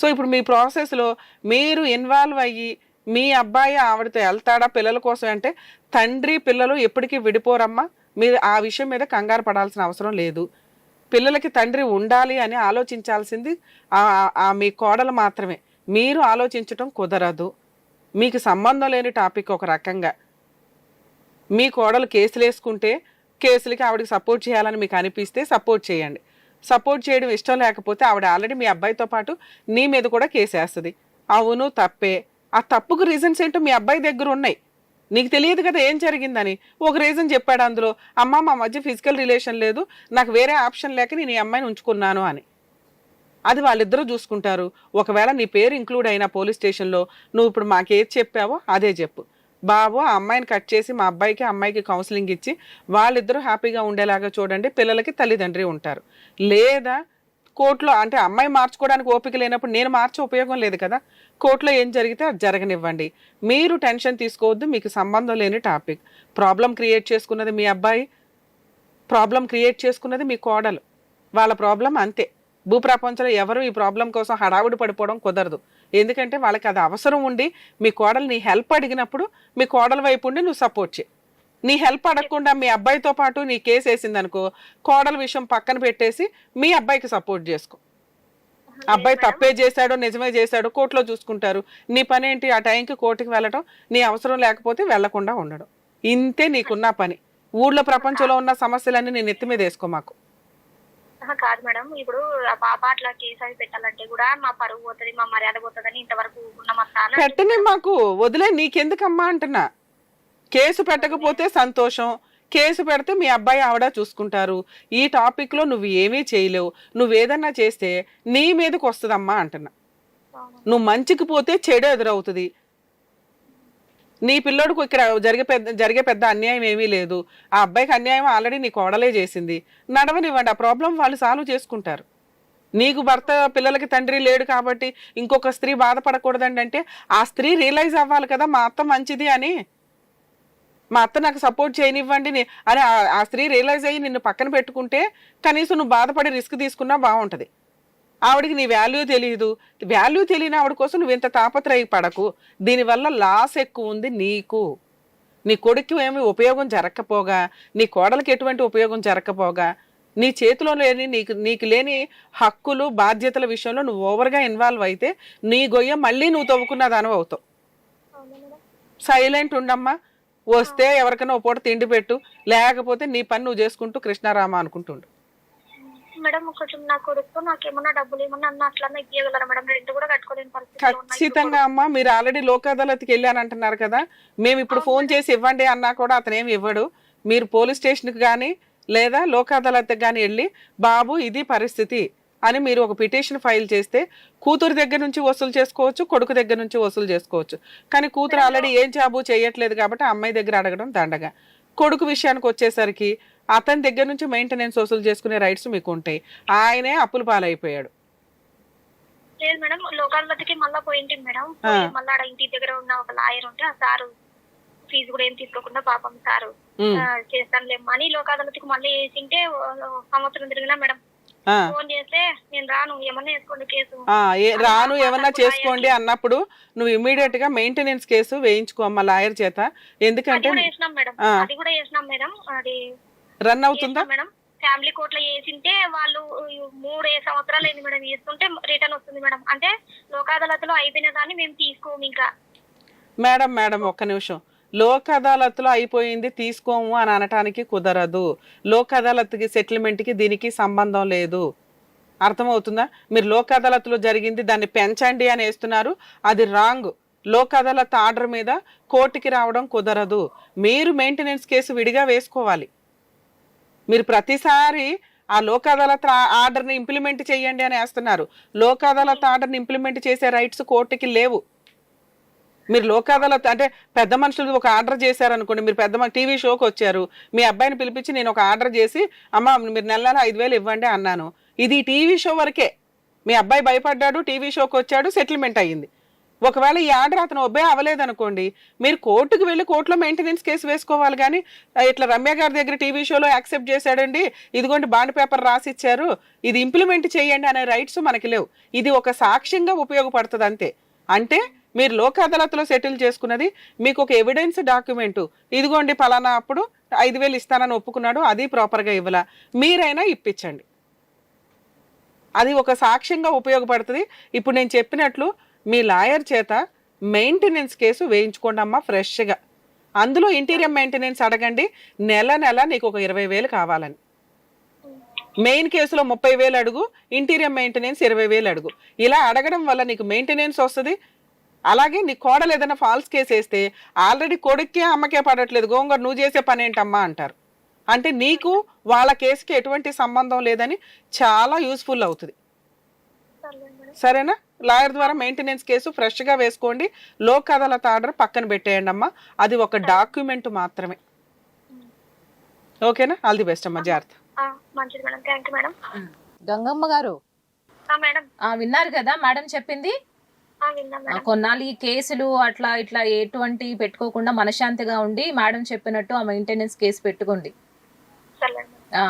So ఇప్పుడు మీ ప్రాసెస్లో మీరు ఇన్వాల్వ్ అయ్యి మీ అబ్బాయి ఆవిడతో వెళ్తాడా పిల్లల కోసం అంటే తండ్రి పిల్లలు ఎప్పటికీ విడిపోరమ్మా. మీరు ఆ విషయం మీద కంగారు పడాల్సిన అవసరం లేదు. పిల్లలకి తండ్రి ఉండాలి అని ఆలోచించాల్సింది ఆ ఆ- మీ కోడలు మాత్రమే. మీరు ఆలోచించటం కుదరదు. మీకు సంబంధం లేని టాపిక్ ఒక రకంగా. మీ కోడలు కేసులు వేసుకుంటే కేసులకి ఆవిడకి సపోర్ట్ చేయాలని మీకు అనిపిస్తే సపోర్ట్ చేయండి. సపోర్ట్ చేయడం ఇష్టం లేకపోతే ఆవిడ ఆల్రెడీ మీ అబ్బాయితో పాటు నీ మీద కూడా కేసు వేస్తుంది అవును తప్పే. ఆ తప్పుకు రీజన్స్ ఏంటో మీ అబ్బాయి దగ్గర ఉన్నాయి. నీకు తెలియదు కదా ఏం జరిగిందని. ఒక రీజన్ చెప్పాడు అందులో. అమ్మ మా మధ్య ఫిజికల్ రిలేషన్ లేదు. నాకు వేరే ఆప్షన్ లేక నేను ఈ అమ్మాయిని ఉంచుకున్నాను అని. అది వాళ్ళిద్దరూ చూసుకుంటారు. ఒకవేళ నీ పేరు ఇంక్లూడ్ అయిన పోలీస్ స్టేషన్లో నువ్వు ఇప్పుడు మాకేది చెప్పావో అదే చెప్పు. బాబు ఆ అమ్మాయిని కట్ చేసి మా అబ్బాయికి అమ్మాయికి కౌన్సిలింగ్ ఇచ్చి వాళ్ళిద్దరూ హ్యాపీగా ఉండేలాగా చూడండి పిల్లలకి తల్లిదండ్రి ఉంటారు. లేదా కోర్టులో అంటే అమ్మాయి మార్చుకోవడానికి ఓపిక లేనప్పుడు నేను మార్చే ఉపయోగం లేదు కదా. కోర్టులో ఏం జరిగితే అది జరగనివ్వండి. మీరు టెన్షన్ తీసుకోవద్దు మీకు సంబంధం లేని టాపిక్. ప్రాబ్లం క్రియేట్ చేసుకున్నది మీ అబ్బాయి ప్రాబ్లం క్రియేట్ చేసుకున్నది మీ కోడలు. వాళ్ళ ప్రాబ్లం అంతే. భూప్రపంచంలో ఎవరు ఈ ప్రాబ్లం కోసం హడావుడి పడిపోవడం కుదరదు. ఎందుకంటే వాళ్ళకి అది అవసరం ఉండి మీ కోడలు నీ హెల్ప్ అడిగినప్పుడు మీ కోడల వైపు ఉండి నువ్వు సపోర్ట్ చేయి. నీ హెల్ప్ అడగకుండా మీ అబ్బాయితో పాటు నీ కేసు వేసింది అనుకో కోడల విషయం పక్కన పెట్టేసి మీ అబ్బాయికి సపోర్ట్ చేసుకో. అబ్బాయి తప్పే చేశాడో నిజమే చేశాడో కోర్టులో చూసుకుంటారు. నీ పని ఏంటి? ఆ టైంకి కోర్టుకి వెళ్ళటం నీ అవసరం లేకపోతే వెళ్ళకుండా ఉండడం. ఇంతే నీకున్న పని. ఊళ్ళో ప్రపంచంలో ఉన్న సమస్యలన్నీ నేను ఎత్తి మీద వేసుకో మాకు. కాదు మేడం. ఇప్పుడు ఆ పాప అట్లా కేసు అవి పెట్టాలంటే కూడా మా పరువు పోతుంది మా మర్యాద పోతుందని ఇంతవరకు ఉన్న మా స్థానం పెట్టని మాకు వదిలే నీకెందుకమ్మా అంటున్నా. కేసు పెట్టకపోతే సంతోషం. కేసు పెడితే మీ అబ్బాయి ఆవిడ చూసుకుంటారు. ఈ టాపిక్లో నువ్వు ఏమీ చేయలేవు. నువ్వేదన్నా చేస్తే నీ మీదకి వస్తుందమ్మా అంటున్నా. నువ్వు మంచికి పోతే చెడు ఎదురవుతుంది. నీ పిల్లోడికి ఇక్కడ జరిగే పెద్ద జరిగే పెద్ద అన్యాయం ఏమీ లేదు. ఆ అబ్బాయికి అన్యాయం ఆల్రెడీ నీ కోడలే చేసింది. నడవనివ్వండి ఆ ప్రాబ్లం వాళ్ళు సాల్వ్ చేసుకుంటారు. నీకు భర్త పిల్లలకి తండ్రి లేడు కాబట్టి ఇంకొక స్త్రీ బాధపడకూడదండి అంటే ఆ స్త్రీ రియలైజ్ అవ్వాలి కదా మా అత్త మంచిది అని. మా అత్త నాకు సపోర్ట్ చేయనివ్వండి అని ఆ- స్త్రీ రియలైజ్ అయ్యి నిన్ను పక్కన పెట్టుకుంటే కనీసం నువ్వు బాధపడి రిస్క్ తీసుకున్నా బాగుంటుంది. ఆవిడకి నీ వాల్యూ తెలియదు వాల్యూ తెలియని ఆవిడ కోసం నువ్వు ఇంత తాపత్రయ పడకు. దీనివల్ల లాస్ ఎక్కువ ఉంది నీకు. నీ కొడుకు ఏమి ఉపయోగం జరగకపోగా నీ కోడలకి ఎటువంటి ఉపయోగం జరగకపోగా నీ చేతిలో లేని నీకు నీకు లేని హక్కులు బాధ్యతల విషయంలో నువ్వు ఓవర్గా ఇన్వాల్వ్ అయితే నీ గొయ్య మళ్ళీ నువ్వు తవ్వుకున్న దానివి అవుతావు. సైలెంట్ ఉండమ్మా. వస్తే ఎవరికైనా ఓ పూట తిండి పెట్టు. లేకపోతే నీ పని నువ్వు చేసుకుంటూ కృష్ణారామ అనుకుంటుండు. మేడం కొంచెం నా కొడుకు నాకు ఏమన్నా డబ్బులు ఏమన్నా అన్న అట్లా ఇవ్వగలరా మేడం? రెంట్ కూడా కట్టుకోలేని పరిస్థితి ఖచ్చితంగా అమ్మా మీరు ఆల్రెడీ లోక్ అదాలత్కి వెళ్ళానంటున్నారు కదా. మేము ఇప్పుడు ఫోన్ చేసి ఇవ్వండి అన్నా కూడా అతను ఏమి ఇవ్వడు. మీరు పోలీస్ స్టేషన్కి కానీ లేదా లోక్ అదాలత్కి కానీ వెళ్ళి బాబు ఇది పరిస్థితి అని మీరు ఒక పిటిషన్ ఫైల్ చేస్తే కూతురు దగ్గర నుంచి వసూలు చేసుకోవచ్చు కొడుకు దగ్గర నుంచి వసూలు చేసుకోవచ్చు. కానీ కూతురు ఆల్రెడీ ఏం జాబు చేయట్లేదు కాబట్టి అమ్మాయి దగ్గర అడగడం దండగా. కొడుకు విషయానికి వచ్చేసరికి అతని దగ్గర నుంచి మెయింటెనెన్స్ వసూలు చేసుకునే రైట్స్ మీకు ఉంటాయి ఆయనే అప్పుల పాలైపోయాడు. లేదు మేడం లోకాధిపతికి మళ్ళా పోయింటి మేడం. మళ్ళా ఇంటి దగ్గర ఉన్న ఒక లాయర్ ఉంటే ఆ సారు ఫీజు కూడా ఏం తీసుకోకుండా పాపం సారు ఉమ్, ఆ, చేస్తానులే. మనీ లోకాదాలతికి మళ్ళీ వేసింటే సంవత్సరం తిరిగినా మేడం. ఫోన్ చేస్తే నేను రాను ఏమన్నా వేసుకోండి కేసు. రాను ఏమన్నా చేసుకోండి అన్నప్పుడు నువ్వు ఇమీడియట్గా మెయింటెనెన్స్ కేసు వేయించుకో అమ్మ లాయర్ చేత. ఎందుకంటే. అది కూడా వేసినాం మేడం. అది రన్ అవుతుందా? మేడం. ఫ్యామిలీ కోర్ట్లో వేసింటే వాళ్ళు మూడు సంవత్సరాలు అయింది మేడం వేస్తుంటే రిటర్న్ వస్తుంది మేడం. అంటే లోకాదాలతలో అయిపోయిన దాన్ని మేము తీసుకోము ఇంకా. మేడం మేడం ఒక్క నిమిషం. లోక్ అదాలత్లో అయిపోయింది తీసుకోము అని అనటానికి కుదరదు. లోక్ అదాలత్కి సెటిల్మెంట్కి దీనికి సంబంధం లేదు. అర్థమవుతుందా? మీరు లోక్ అదాలత్లో జరిగింది దాన్ని పెంచండి అని వేస్తున్నారు. అది రాంగ్. లోక్ అదాలత్ ఆర్డర్ మీద కోర్టుకి రావడం కుదరదు. మీరు మెయింటెనెన్స్ కేసు విడిగా వేసుకోవాలి. మీరు ప్రతిసారి ఆ లోక్ అదాలత్ ఆర్డర్ని ఇంప్లిమెంట్ చేయండి అని వేస్తున్నారు. లోక్ అదాలత్ ఆర్డర్ని ఇంప్లిమెంట్ చేసే రైట్స్ కోర్టుకి లేవు. మీరు లోక్ అదాలత్ అంటే పెద్ద మనుషులు ఒక ఆర్డర్ చేశారనుకోండి మీరు పెద్ద టీవీ షోకి వచ్చారు మీ అబ్బాయిని పిలిపించి నేను ఒక ఆర్డర్ చేసి అమ్మ మీరు నెల నెల ఐదు వేలు ఇవ్వండి అన్నాను. ఇది టీవీ షో వరకే. మీ అబ్బాయి భయపడ్డాడు టీవీ షోకి వచ్చాడు సెటిల్మెంట్ అయ్యింది. ఒకవేళ ఈ ఆర్డర్ అతను ఒబ్బే అవ్వలేదనుకోండి మీరు కోర్టుకు వెళ్ళి కోర్టులో మెయింటెనెన్స్ కేసు వేసుకోవాలి కానీ ఇట్లా రమ్య గారి దగ్గర టీవీ షోలో యాక్సెప్ట్ చేశాడండి ఇదిగోండి బాండ్ పేపర్ రాసి ఇచ్చారు ఇది ఇంప్లిమెంట్ చేయండి అనే రైట్స్ మనకి లేవు. ఇది ఒక సాక్ష్యంగా ఉపయోగపడుతుంది అంతే. అంటే మీరు లోక్ అదాలత్లో సెటిల్ చేసుకున్నది మీకు ఒక ఎవిడెన్స్ డాక్యుమెంటు ఇదిగోండి పలానా అప్పుడు ఐదు వేలు ఇస్తానని ఒప్పుకున్నాడు అది ప్రాపర్గా ఇవ్వలా? మీరైనా ఇప్పించండి. అది ఒక సాక్ష్యంగా ఉపయోగపడుతుంది. ఇప్పుడు నేను చెప్పినట్లు మీ లాయర్ చేత మెయింటెనెన్స్ కేసు వేయించుకోండి అమ్మా ఫ్రెష్గా. అందులో ఇంటీరియర్ మెయింటెనెన్స్ అడగండి. నెల నెల నీకు ఒక ఇరవై వేలు కావాలని. మెయిన్ కేసులో ముప్పై వేలు అడుగు ఇంటీరియర్ మెయింటెనెన్స్ ఇరవై వేలు అడుగు. ఇలా అడగడం వల్ల నీకు మెయింటెనెన్స్ వస్తుంది. అలాగే నీ కోడలు ఏదైనా ఫాల్స్ కేసు వేస్తే ఆల్రెడీ కొడుక్కే అమ్మకే పడట్లేదు. గోంగూర నువ్వు చేసే పని ఏంటమ్మా అంటారు. అంటే నీకు వాళ్ళ కేసుకి ఎటువంటి సంబంధం లేదని చాలా యూస్ఫుల్ అవుతుంది. సరేనా? లాయర్ ద్వారా మెయింటెనెన్స్ కేసు ఫ్రెష్గా వేసుకోండి. లోక్ అదాలత్ ఆర్డర్ పక్కన పెట్టేయండి అమ్మా. అది ఒక డాక్యుమెంట్ మాత్రమే. ఓకేనా? ఆల్ ది బెస్ట్ అమ్మా. జాగ్రత్త. ఆ, మంచిది madam. Thank you madam. Gangamma garu. ఆ, మేడం. ఆ విన్నారు కదా మేడం చెప్పింది? ఆ, విన్నాం ఆ, మేడం కొన్నాళ్ళు ఈ కేసులు అట్లా ఇట్లా ఎటువంటి పెట్టుకోకుండా మనశాంతిగా ఉండి మేడం చెప్పినట్టు ఆ మెయింటెనెన్స్ కేసు పెట్టుకోండి.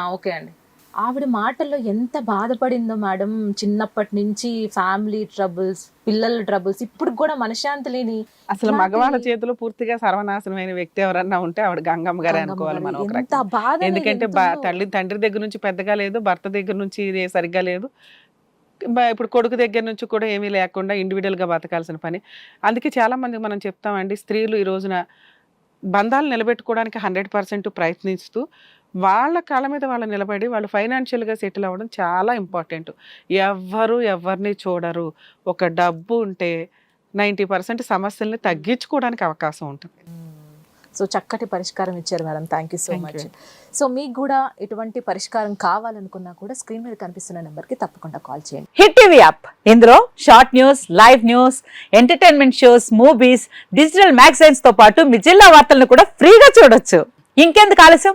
ఓకే అండి. ఆవిడ మాటల్లో ఎంత బాధపడిందో మేడం చిన్నప్పటి నుంచి ఫ్యామిలీ ట్రబుల్స్ పిల్లల ట్రబుల్స్ ఇప్పుడు కూడా మనశ్శాంతి లేని అసలు మగవాళ్ళ చేతిలో పూర్తిగా సర్వనాశనమైన వ్యక్తి ఎవరన్నా ఉంటే ఆవిడ గంగమ్మ గారే అనుకోవాలి మనం ఒక. బాధ ఎందుకంటే. తల్లి తండ్రి దగ్గర నుంచి పెద్దగా లేదు భర్త దగ్గర నుంచి సరిగ్గా లేదు ఇప్పుడు కొడుకు దగ్గర నుంచి కూడా ఏమీ లేకుండా individual గా బతకాల్సిన పని అందుకే చాలా మంది మనం చెప్తామండి స్త్రీలు ఈ రోజున బంధాలు నిలబెట్టుకోవడానికి హండ్రెడ్ పర్సెంట్ ప్రయత్నిస్తూ వాళ్ళ కాళ్ళ మీద వాళ్ళు నిలబడి వాళ్ళు ఫైనాన్షియల్గా సెటిల్ అవ్వడం చాలా ఇంపార్టెంట్. ఎవ్వరు ఎవరిని చూడరు. ఒక డబ్బు ఉంటే నైంటీ పర్సెంట్ సమస్యల్ని తగ్గించుకోవడానికి అవకాశం ఉంటుంది. సో చక్కటి పరిష్కారం ఇచ్చారు madam. Thank you so Thank much. So మీకు కూడా ఎటువంటి పరిష్కారం కావాలనుకున్నా కూడా స్క్రీన్ మీద కనిపిస్తున్న నెంబర్కి తప్పకుండా కాల్ చేయండి. Hit TV app. ఇందులో short news live news entertainment shows movies digital మ్యాగజైన్స్తో పాటు మీ జిల్లా వార్తలను కూడా ఫ్రీగా చూడొచ్చు. ఇంకెందుకు ఆలస్యం?